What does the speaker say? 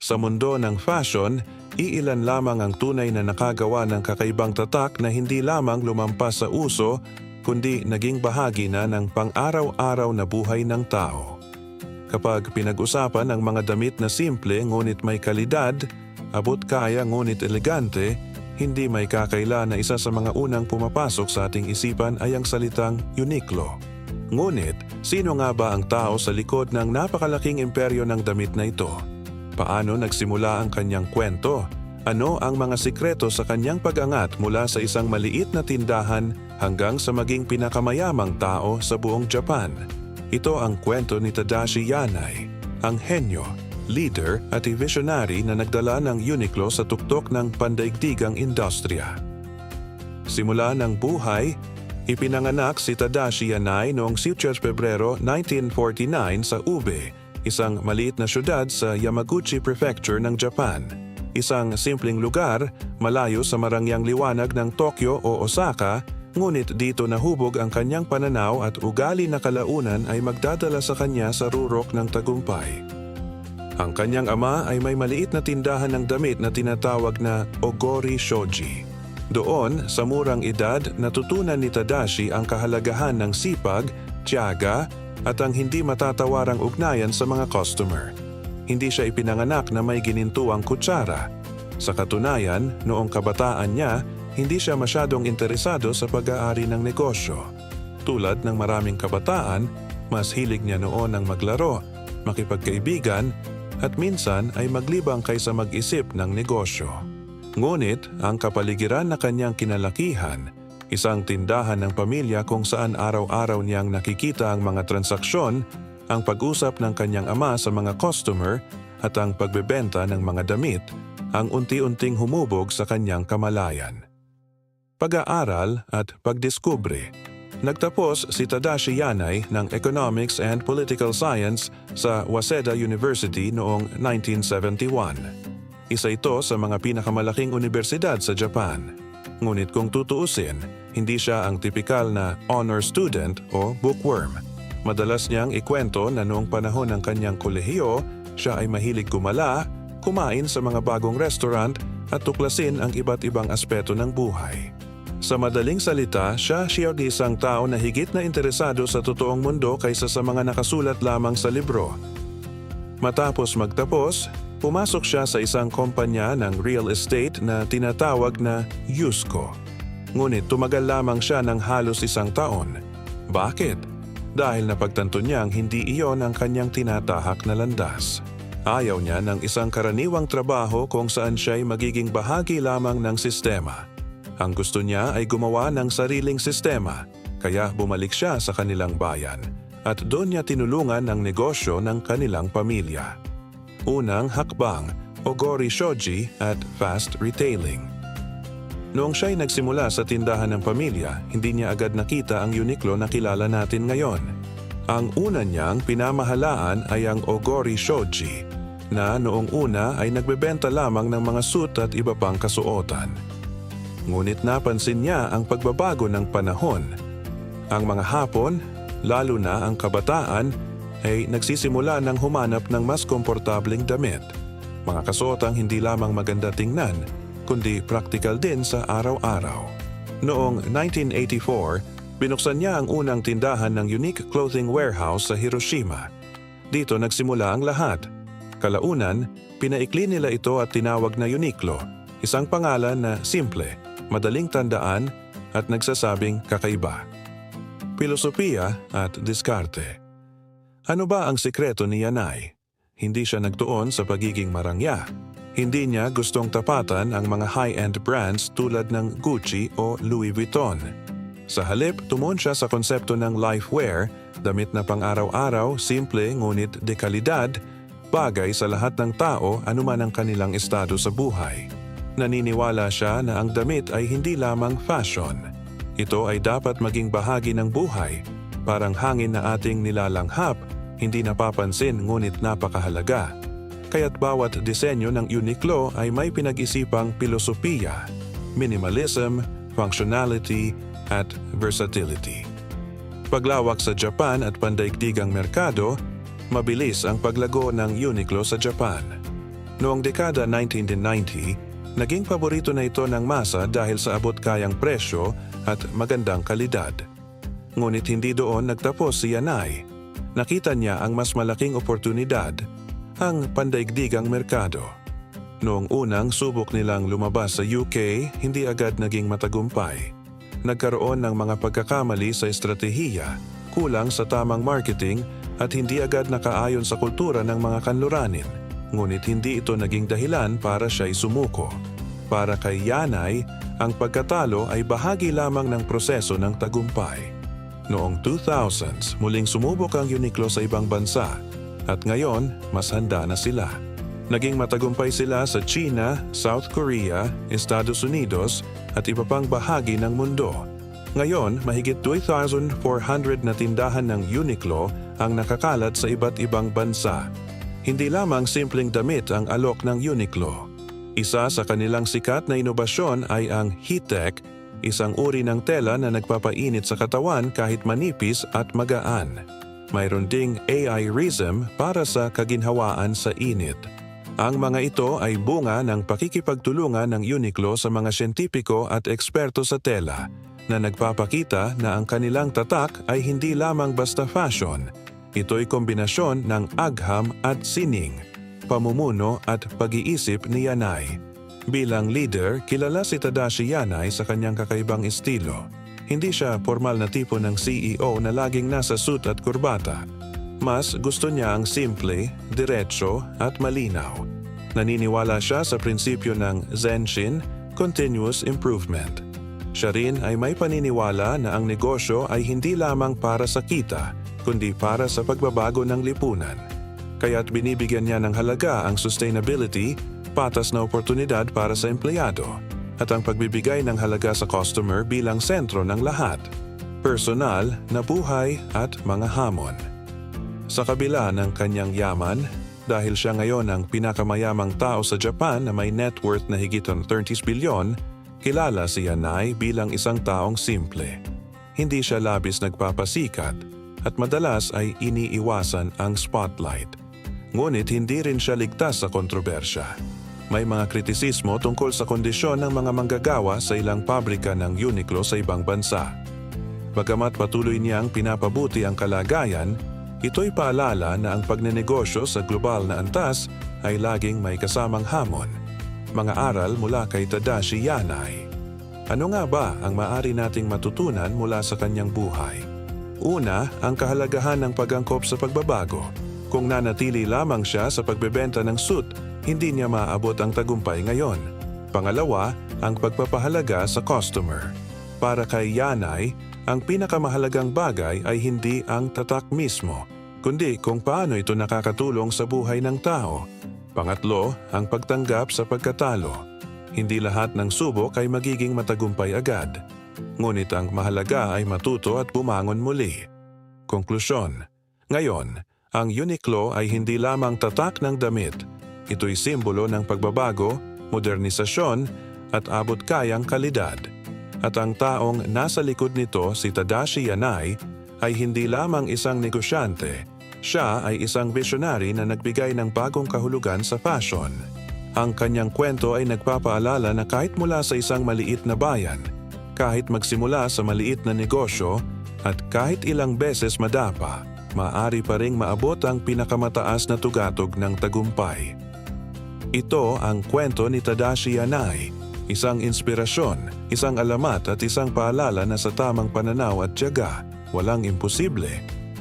Sa mundo ng fashion, iilan lamang ang tunay na nakagawa ng kakaibang tatak na hindi lamang lumampas sa uso, kundi naging bahagi na ng pang-araw-araw na buhay ng tao. Kapag pinag-usapan ang mga damit na simple ngunit may kalidad, abot kaya ngunit elegante, hindi may kakaila na isa sa mga unang pumapasok sa ating isipan ay ang salitang Uniqlo. Ngunit, sino nga ba ang tao sa likod ng napakalaking imperyo ng damit na ito? Paano nagsimula ang kanyang kwento? Ano ang mga sikreto sa kanyang pag-angat mula sa isang maliit na tindahan hanggang sa maging pinakamayamang tao sa buong Japan? Ito ang kwento ni Tadashi Yanai, ang henyo, leader at visionary na nagdala ng Uniqlo sa tuktok ng pandaigdigang industriya. Simula ng buhay, ipinanganak si Tadashi Yanai noong 7 Pebrero 1949 sa Ube, isang maliit na syudad sa Yamaguchi Prefecture ng Japan. Isang simpleng lugar, malayo sa marangyang liwanag ng Tokyo o Osaka, ngunit dito nahubog ang kanyang pananaw at ugali na kalaunan ay magdadala sa kanya sa rurok ng tagumpay. Ang kanyang ama ay may maliit na tindahan ng damit na tinatawag na Ogori Shoji. Doon, sa murang edad, natutunan ni Tadashi ang kahalagahan ng sipag, tiyaga, at ang hindi matatawarang ugnayan sa mga customer. Hindi siya ipinanganak na may ginintuang kutsara. Sa katunayan, noong kabataan niya, hindi siya masyadong interesado sa pag-aari ng negosyo. Tulad ng maraming kabataan, mas hilig niya noon ang maglaro, makipagkaibigan, at minsan ay maglibang kaysa mag-isip ng negosyo. Ngunit ang kapaligiran na kanyang kinalakihan, isang tindahan ng pamilya kung saan araw-araw niyang nakikita ang mga transaksyon, ang pag-usap ng kanyang ama sa mga customer at ang pagbebenta ng mga damit, ang unti-unting humubog sa kanyang kamalayan. Pag-aaral at pagdiskubre Nagtapos si Tadashi Yanai ng Economics and Political Science sa Waseda University noong 1971. Isa ito sa mga pinakamalaking universidad sa Japan. Ngunit kung tutuusin, hindi siya ang tipikal na honor student o bookworm. Madalas niyang ikwento na noong panahon ng kanyang kolehiyo, siya ay mahilig gumala, kumain sa mga bagong restaurant at tuklasin ang iba't ibang aspeto ng buhay. Sa madaling salita, siya siya isang tao na higit na interesado sa totoong mundo kaysa sa mga nakasulat lamang sa libro. Matapos magtapos, pumasok siya sa isang kumpanya ng real estate na tinatawag na Yusko. Ngunit tumagal lamang siya ng halos isang taon. Bakit? Dahil napagtanto niyang hindi iyon ang kanyang tinatahak na landas. Ayaw niya ng isang karaniwang trabaho kung saan siya'y magiging bahagi lamang ng sistema. Ang gusto niya ay gumawa ng sariling sistema, kaya bumalik siya sa kanilang bayan at doon niya tinulungan ang negosyo ng kanilang pamilya. Unang hakbang, Ogori Shoji at Fast Retailing. Noong siya'y nagsimula sa tindahan ng pamilya, hindi niya agad nakita ang Uniqlo na kilala natin ngayon. Ang una niyang pinamahalaan ay ang Ogori Shoji, na noong una ay nagbebenta lamang ng mga suit at iba pang kasuotan. Ngunit napansin niya ang pagbabago ng panahon. Ang mga hapon, lalo na ang kabataan, ay nagsisimula ng humanap ng mas komportableng damit. Mga kasuotang hindi lamang maganda tingnan, kundi praktikal din sa araw-araw. Noong 1984, binuksan niya ang unang tindahan ng Unique Clothing Warehouse sa Hiroshima. Dito nagsimula ang lahat. Kalaunan, pinaikli nila ito at tinawag na Uniqlo, isang pangalan na simple, madaling tandaan at nagsasabing kakaiba. Pilosopiya at diskarte. Ano ba ang sikreto ni Yanai? Hindi siya nagtuon sa pagiging marangya. Hindi niya gustong tapatan ang mga high-end brands tulad ng Gucci o Louis Vuitton. Sa halip, tumon siya sa konsepto ng lifewear, damit na pang-araw-araw, simple ngunit dekalidad, bagay sa lahat ng tao anuman ang kanilang estado sa buhay. Naniniwala siya na ang damit ay hindi lamang fashion. Ito ay dapat maging bahagi ng buhay, parang hangin na ating nilalanghap, hindi napapansin ngunit napakahalaga. Kaya't bawat disenyo ng Uniqlo ay may pinag-isipang pilosopiya, minimalism, functionality, at versatility. Paglawak sa Japan at pandaigdigang merkado, mabilis ang paglago ng Uniqlo sa Japan. Noong dekada 1990, naging paborito na ito ng masa dahil sa abot kayang presyo at magandang kalidad. Ngunit hindi doon nagtapos si Yanay. Nakita niya ang mas malaking oportunidad, ang pandaigdigang merkado. Noong unang subok nilang lumabas sa UK, hindi agad naging matagumpay. Nagkaroon ng mga pagkakamali sa estratehiya, kulang sa tamang marketing at hindi agad nakaayon sa kultura ng mga kanluranin. Ngunit hindi ito naging dahilan para siya'y sumuko. Para kay Yanay, ang pagkatalo ay bahagi lamang ng proseso ng tagumpay. Noong 2000s, muling sumubok ang Uniqlo sa ibang bansa at ngayon, mas handa na sila. Naging matagumpay sila sa China, South Korea, Estados Unidos at iba pang bahagi ng mundo. Ngayon, mahigit 2,400 na tindahan ng Uniqlo ang nakakalat sa iba't ibang bansa. Hindi lamang simpleng damit ang alok ng Uniqlo. Isa sa kanilang sikat na inobasyon ay ang Heattech, isang uri ng tela na nagpapainit sa katawan kahit manipis at magaan. Mayroon ding AI Rism para sa kaginhawaan sa init. Ang mga ito ay bunga ng pakikipagtulungan ng Uniqlo sa mga siyentipiko at eksperto sa tela na nagpapakita na ang kanilang tatak ay hindi lamang basta fashion. Ito'y kombinasyon ng agham at sining, pamumuno at pag-iisip ni Yanay. Bilang leader, kilala si Tadashi Yanay sa kanyang kakaibang estilo. Hindi siya formal na tipo ng CEO na laging nasa suit at kurbata. Mas gusto niya ang simple, diretso at malinaw. Naniniwala siya sa prinsipyo ng Zenshin, continuous improvement. Siya rin ay may paniniwala na ang negosyo ay hindi lamang para sa kita, kundi para sa pagbabago ng lipunan. Kaya't binibigyan niya ng halaga ang sustainability, patas na oportunidad para sa empleyado, at ang pagbibigay ng halaga sa customer bilang sentro ng lahat. Personal, na buhay at mga hamon. Sa kabila ng kanyang yaman, dahil siya ngayon ang pinakamayamang tao sa Japan na may net worth na higit ang 30 bilyon, kilala si Yanai bilang isang taong simple. Hindi siya labis nagpapasikat at madalas ay iniiwasan ang spotlight. Ngunit hindi rin siya ligtas sa kontrobersya. May mga kritisismo tungkol sa kondisyon ng mga manggagawa sa ilang pabrika ng Uniqlo sa ibang bansa. Bagamat patuloy niyang pinapabuti ang kalagayan, ito'y paalala na ang pagnenegosyo sa global na antas ay laging may kasamang hamon. Mga aral mula kay Tadashi Yanai. Ano nga ba ang maari nating matutunan mula sa kanyang buhay? Una, ang kahalagahan ng pagangkop sa pagbabago. Kung nanatili lamang siya sa pagbebenta ng suit, hindi niya maaabot ang tagumpay ngayon. Pangalawa, ang pagpapahalaga sa customer. Para kay Yanay, ang pinakamahalagang bagay ay hindi ang tatak mismo, kundi kung paano ito nakakatulong sa buhay ng tao. Pangatlo, ang pagtanggap sa pagkatalo. Hindi lahat ng subok ay magiging matagumpay agad. Ngunit ang mahalaga ay matuto at bumangon muli. Konklusyon. Ngayon, ang Uniqlo ay hindi lamang tatak ng damit. Ito'y simbolo ng pagbabago, modernisasyon at abot kayang kalidad. At ang taong nasa likod nito, si Tadashi Yanai, ay hindi lamang isang negosyante. Siya ay isang visionary na nagbigay ng bagong kahulugan sa fashion. Ang kanyang kwento ay nagpapaalala na kahit mula sa isang maliit na bayan, kahit magsimula sa maliit na negosyo, at kahit ilang beses madapa, maaari pa ring maabot ang pinakamataas na tugatog ng tagumpay. Ito ang kwento ni Tadashi Yanai, isang inspirasyon, isang alamat at isang paalala na sa tamang pananaw at tiyaga, walang imposible